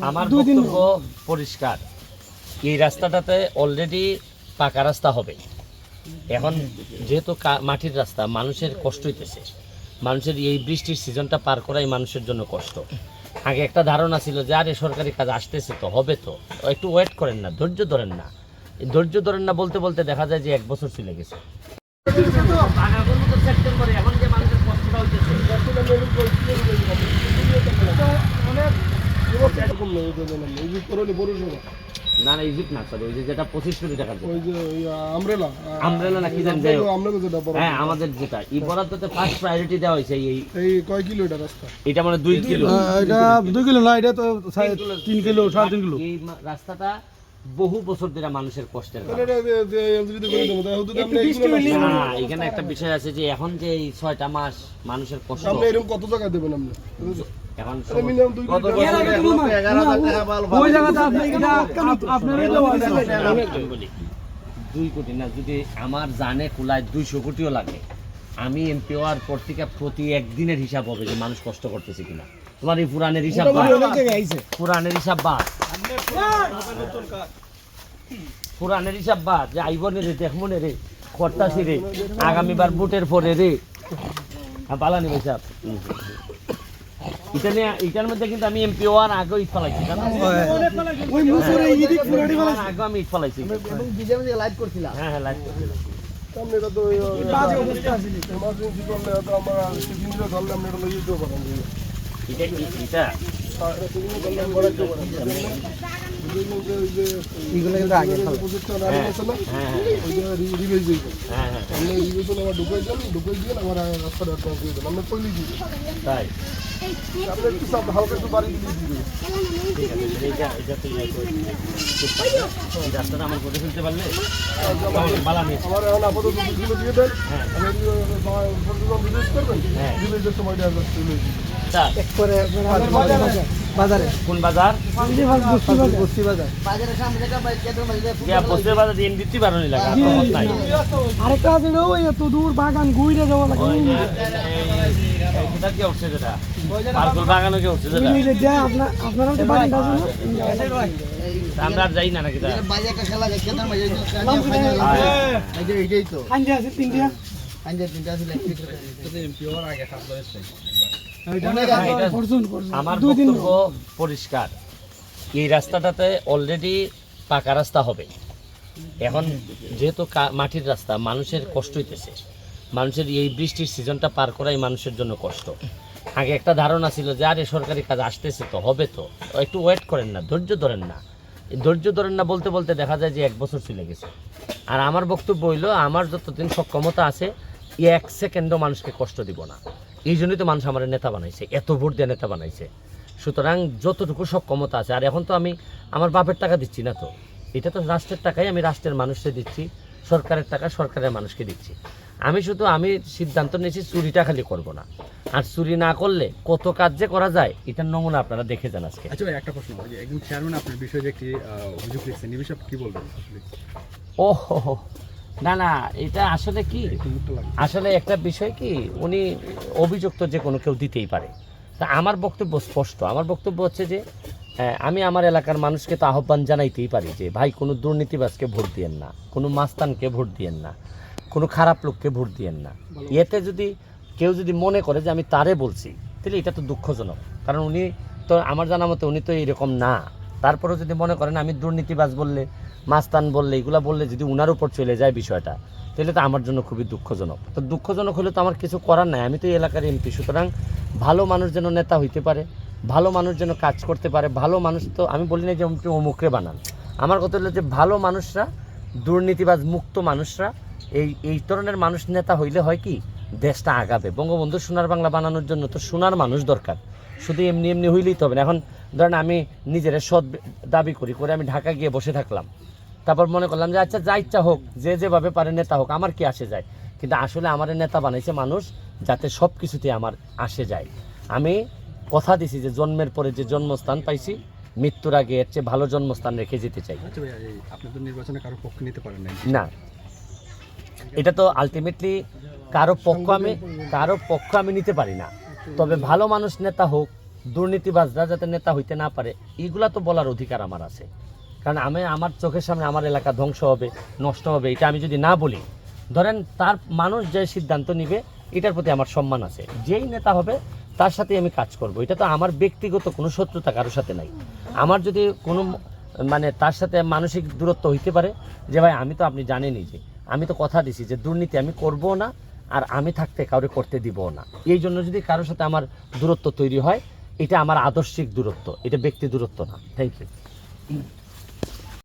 আমার বক্তব্য পরিষ্কার। এই রাস্তাটাতে অলরেডি পাকা রাস্তা হবে। এখন যেহেতু কা- মাটির রাস্তা মানুষের কষ্ট হইতেছে। মানুষের এই বৃষ্টির সিজনটা পার করাই মানুষের জন্য কষ্ট। আগে একটা ধারণা ছিল যে আরে সরকারি কাজ আসতেছে তো হবে তো। একটু ওয়েট করেন না ধৈর্য ধরেন না। ধৈর্য ধরেন না বলতে বলতে দেখা যায় যে এক বছর চলে গেছে। সেপ্টেম্বরে এখন যে মানুষের কষ্টটা হইতেছে এরকম নেই, ওই যে বললাম, এই যে করলি পৌরসভা, না না ইজিপ্ট না সরি ওই যে যেটা পঁচিশ কোটি টাকা ওই যে আমরেলা, আমরেলা না কি জানি যাই হোক। আমরেলা যেটা বড়। হ্যাঁ আমাদের যেটা। এই বরাদ্দতে ফার্স্ট প্রায়োরিটি দেওয়া হয়েছে এই এই কয় কিলো এটা রাস্তা এটা মানে দুই কিলো। এটা দুই কিলো না এটা তো তিন কিলো সাড়ে তিন কিলো। এই রাস্তাটা বহু বছর ধরে মানুষের কষ্টের এখানে একটা বিষয় আছে যে এখন যে এই ছয়টা মাস মানুষের কষ্ট। কত টাকা দেবেন এখন দুই কোটি না যদি আমার জানে কুলায় দুইশো কোটিও লাগে আমি এমপি হওয়ার পর থেকে প্রতি একদিনের হিসাব হবে যে মানুষ কষ্ট করতেছে কিনা। তোমার এই পুরানের হিসাব। পুরানের হিসাব বাদ। পুরানের হিসাব বাদ যে আইবনে রে দেখমনে রে খরতাসি রে আগামীবার বুটের পরে রে। হ্যাঁ পালানি ভাই সাহেব। এটা নিয়ে এটার মধ্যে কিন্তু আমি এমপি হওয়ার আগে ইট ফলাইছি জানো? ওই মুসুরে ইদিক পুরাটি ফলাইছি আগে আমি ইট ফালাইছি হ্যাঁ হ্যাঁ লাইভ করছিলাম। করলে আমরা দিলে ধরলে আপনি এটা লইয়ে দিতে এটা কি এটা? আর এটা টিফিনে ধরলে আমি বরাদ্দ করে দিই। বুঝলেন যে ওই যে- এই যে প্রজেক্টটা রানিং আছে না? হ্যাঁ হ্যাঁ ওই যে রি- রিলিজ হয়েছে। হ্যাঁ হ্যাঁ আপনি রিলিজ হলে আমার ঢুকাই দেন, ঢুকাই দিয়ে আমার রাস্তাটা। আমরা করে করে ফেলতে পারলে আমার এখন আপাতত দিয়ে দেন। হ্যাঁ। আমি বাজারে? কোন বাজার? বস্তি বাজার ইয়া বসে বাজার দিয়ে দিতে পারো নি লাগা নাই। আরেকটা আছে ওই এত দূর বাগান ঘুরে যাওয়া লাগে। কি উঠছে যেটা? পার্কুল কি আপনার আপনারা আছে না? আমরা যাই না নাকি তা। আছে তিনটা। আমার দুই বক্তব্য পরিষ্কার। এই রাস্তাটাতে অলরেডি পাকা রাস্তা হবে। এখন যেহেতু মাটির রাস্তা মানুষের কষ্ট হইতেছে। মানুষের এই বৃষ্টির সিজনটা পার করাই মানুষের জন্য কষ্ট। আগে একটা ধারণা ছিল যে আরে সরকারি কাজ আসতেছে তো হবে তো। একটু ওয়েট করেন না ধৈর্য ধরেন না। ধৈর্য ধরেন না বলতে বলতে দেখা যায় যে এক বছর চলে গেছে। আর আমার বক্তব্য হইল আমার যতদিন সক্ষমতা আছে এক সেকেন্ডও মানুষকে কষ্ট দিব না। এই জন্যই তো মানুষ আমার নেতা বানাইছে এত ভোট দিয়ে নেতা বানাইছে। সুতরাং যতটুকু সক্ষমতা আছে আর এখন তো আমি আমার বাপের টাকা দিচ্ছি না তো। এটা তো রাষ্ট্রের টাকাই আমি রাষ্ট্রের মানুষকে দিচ্ছি সরকারের টাকা সরকারের মানুষকে দিচ্ছি। আমি শুধু আমি সিদ্ধান্ত নিয়েছি চুরিটা খালি করব না। আর চুরি না করলে কত কাজ যে করা যায় এটার নমুনা আপনারা দেখে যান আজকে। আচ্ছা একটা প্রশ্ন একজন চেয়ারম্যান আপনার বিষয়ে যে একটি অভিযোগ লিখছেন এই বিষয়ে কি বলবেন? ও হো হো। না না, এটা আসলে কি? আসলে একটা বিষয় কি, উনি অভিযুক্ত যে কোনো কেউ দিতেই পারে। তা আমার বক্তব্য স্পষ্ট। আমার বক্তব্য হচ্ছে যে আমি আমার এলাকার মানুষকে তো আহ্বান জানাইতেই পারি যে, ভাই, কোনো দুর্নীতিবাজকে ভোট দিয়েন না, কোনো মাস্তানকে ভোট দিয়েন না, কোনো খারাপ লোককে ভোট দিয়েন না। এতে যদি কেউ যদি মনে করে যে আমি তারে বলছি, তাহলে এটা তো দুঃখজনক। কারণ উনি তো, আমার জানা মতে উনি তো এরকম না। তারপরেও যদি মনে করেন আমি দুর্নীতিবাজ বললে মাস্তান বললে, এগুলা বললে যদি উনার উপর চলে যায় বিষয়টা, তাহলে তো আমার জন্য খুবই দুঃখজনক। তো দুঃখজনক হলে তো আমার কিছু করার নাই, আমি তো এই এলাকার এমপি, সুতরাং ভালো মানুষ যেন নেতা হইতে পারে, ভালো মানুষ যেন কাজ করতে পারে, ভালো মানুষ তো, আমি বলি না যে আপনি অমুকরে বানান। আমার কথা হলো যে ভালো মানুষরা, দুর্নীতিবাজ, মুক্ত মানুষরা, এই এই ধরনের মানুষ নেতা হইলে হয় কি, দেশটা আগাবে। বঙ্গবন্ধু সোনার বাংলা বানানোর জন্য তো সোনার মানুষ দরকার। শুধু এমনি এমনি হইলেই তো হবে না। এখন ধরেন আমি নিজের সৎ দাবি করি, করে আমি ঢাকা গিয়ে বসে থাকলাম। তারপর মনে করলাম যে আচ্ছা যা ইচ্ছা হোক যে যেভাবে পারে নেতা হোক আমার কি আসে যায়? কিন্তু আসলে আমার নেতা বানাইছে মানুষ যাতে সব কিছুতে আমার আসে যায়। আমি কথা দিছি যে জন্মের পরে যে জন্মস্থান পাইছি মৃত্যুর আগে এর চেয়ে ভালো জন্মস্থান রেখে যেতে চাই। আচ্ছা ভাই এই আপনি তো নির্বাচনে কারও পক্ষ নিতে পারেন না। এটা তো আলটিমেটলি কারও পক্ষ আমি কারও পক্ষ আমি নিতে পারি না। তবে ভালো মানুষ নেতা হোক দুর্নীতিবাজরা যাতে নেতা হইতে না পারে এগুলা তো বলার অধিকার আমার আছে। কারণ আমি আমার চোখের সামনে আমার এলাকা ধ্বংস হবে, নষ্ট হবে, এটা আমি যদি না বলি, ধরেন তার মানুষ যে সিদ্ধান্ত নিবে, এটার প্রতি আমার সম্মান আছে। যেই নেতা হবে, তার সাথে আমি কাজ করব। এটা তো আমার ব্যক্তিগত কোনো শত্রুতা কারোর সাথে নাই। আমার যদি কোনো মানে তার সাথে মানসিক দূরত্ব হইতে পারে, যে ভাই, আমি তো আপনি জানেনই যে, আমি তো কথা দিছি যে দুর্নীতি আমি করব না, আর আমি থাকতে কাউরে করতে দিব না। এই জন্য যদি কারোর সাথে আমার দূরত্ব তৈরি হয়, এটা আমার আদর্শিক দূরত্ব, এটা ব্যক্তি দূরত্ব না। Thank you